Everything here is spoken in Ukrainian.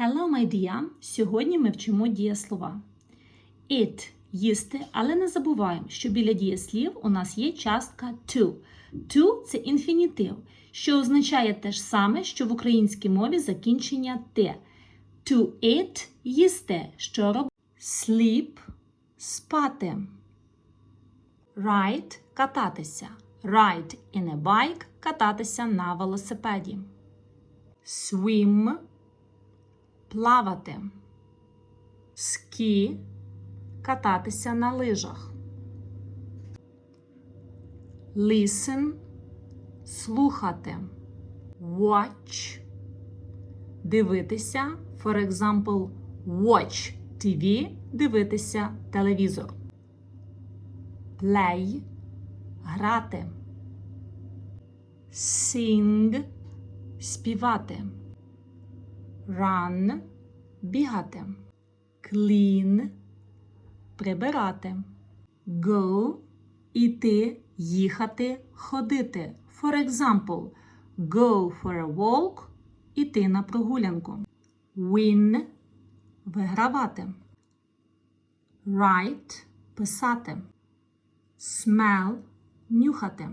Hello, my dear! Сьогодні ми вчимо дієслова. Eat – їсти, але не забуваємо, що біля дієслів у нас є частка to. To – це інфінітив, що означає те ж саме, що в українській мові закінчення те. To eat – їсти, що робити. Sleep – спати. Ride – кататися. Ride in a bike – кататися на велосипеді. Swim – плавати. Ski – кататися на лижах. Listen – слухати. Watch – дивитися. For example, watch TV – дивитися телевізор. Play – грати. Sing – співати. Run – бігати. Clean – прибирати. Go – іти, їхати, ходити. For example, go for a walk – іти на прогулянку. Win – вигравати. Write – писати. Smell – нюхати.